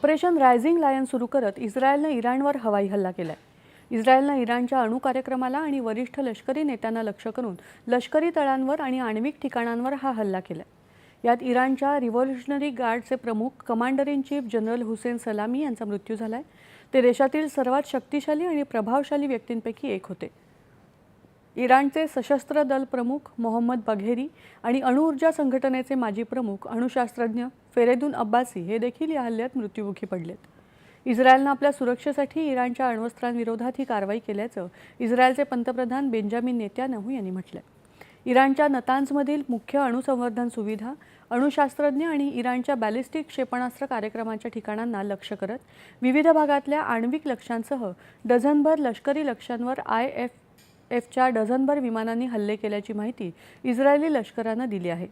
Operation rising lion सुरू करत इस्रायलनं इराणवर हवाई हल्ला केला आहे इस्रायलनं इराणच्या अणू कार्यक्रमाला आणि वरिष्ठ लष्करी नेत्यांना लक्ष करून लष्करी तळांवर आणि आण्विक ठिकाणांवर हा हल्ला केलाय. यात इराणच्या रिव्हॉल्युशनरी गार्डचे प्रमुख commander in chief general Hossein Salami यांचा मृत्यू झाला आहे ते देशातील सर्वात शक्तिशाली आणि प्रभावशाली व्यक्तींपैकी एक होते. इराणचे सशस्त्र दल प्रमुख मोहम्मद बघेरी आणि अणुऊर्जा संघटनेचे माजी प्रमुख अणुशास्त्रज्ञ फेरेदून अब्बासी हे देखील या हल्ल्यात मृत्युमुखी पडलेत. इस्रायलनं आपल्या सुरक्षेसाठी इराणच्या अण्वस्त्रांविरोधात ही कारवाई केल्याचं इस्रायलचे पंतप्रधान बेंजामिन नेत्यानहू यांनी म्हटलंय. इराणच्या नतांजमधील मुख्य अणुसंवर्धन सुविधा अणुशास्त्रज्ञ आणि इराणच्या बॅलिस्टिक क्षेपणास्त्र कार्यक्रमाच्या ठिकाणांना लक्ष्य करत विविध भागातल्या आण्विक लक्ष्यांसह डझनभर लष्करी लक्ष्यांवर आय एफ एफच्या डझनभर विमानांनी हल्ले केल्याची माहिती इस्रायली लष्करानं दिली आहे.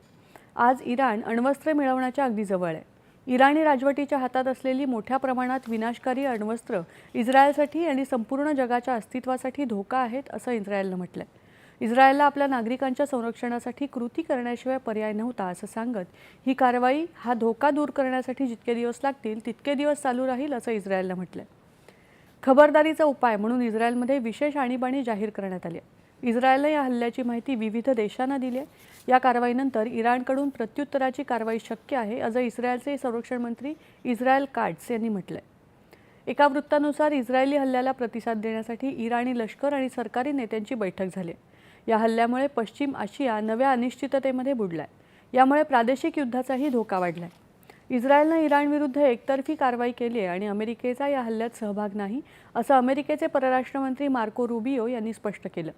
आज इराण अण्वस्त्रे मिळवण्याच्या अगदी जवळ आहे. इराणी राजवटीच्या हातात असलेली मोठ्या प्रमाणात विनाशकारी अण्वस्त्र इस्रायलसाठी आणि संपूर्ण जगाच्या अस्तित्वासाठी धोका आहेत असं इस्रायलनं आहे इस्रायलला आपल्या नागरिकांच्या संरक्षणासाठी कृती करण्याशिवाय पर्याय नव्हता असं सांगत ही कारवाई हा धोका दूर करण्यासाठी जितके दिवस लागतील तितके दिवस चालू राहील असं इस्रायलनं आहे खबरदारीचा उपाय म्हणून इस्रायलमध्ये विशेष आणीबाणी जाहीर करण्यात आली आहे. इस्रायलनं या हल्ल्याची माहिती विविध देशांना दिली आहे. या कारवाईनंतर इराणकडून प्रत्युत्तराची कारवाई शक्य आहे असं इस्रायलचे संरक्षण मंत्री इस्रायल काट्स यांनी म्हटलंय. एका वृत्तानुसार इस्रायली हल्ल्याला प्रतिसाद देण्यासाठी इराणी लष्कर आणि सरकारी नेत्यांची बैठक झाली या हल्ल्यामुळे पश्चिम आशिया नव्या अनिश्चिततेमध्ये बुडलाय. यामुळे प्रादेशिक युद्धाचाही धोका वाढलाय. इस्रायलनं इराणविरुद्ध एकतर्फी कारवाई केली आहे आणि अमेरिकेचा या हल्ल्यात सहभाग नाही असं अमेरिकेचे परराष्ट्रमंत्री मार्को रुबियो यांनी स्पष्ट केलं.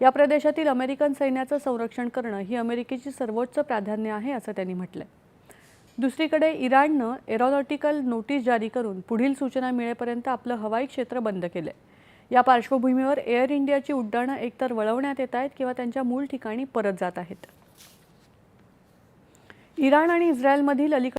या प्रदेशातील अमेरिकन सैन्याचं संरक्षण करणं ही अमेरिकेची सर्वोच्च प्राधान्य आहे असं त्यांनी म्हटलंय. दुसरीकडे इराणनं एरॉनॉटिकल नोटीस जारी करून पुढील सूचना मिळेपर्यंत आपलं हवाई क्षेत्र बंद केलंय. या पार्श्वभूमीवर एअर इंडियाची उड्डाणं एकतर वळवण्यात येत आहेत किंवा त्यांच्या मूळ ठिकाणी परत जात आहेत. इराण आणि इस्रायलमधील अलीकडे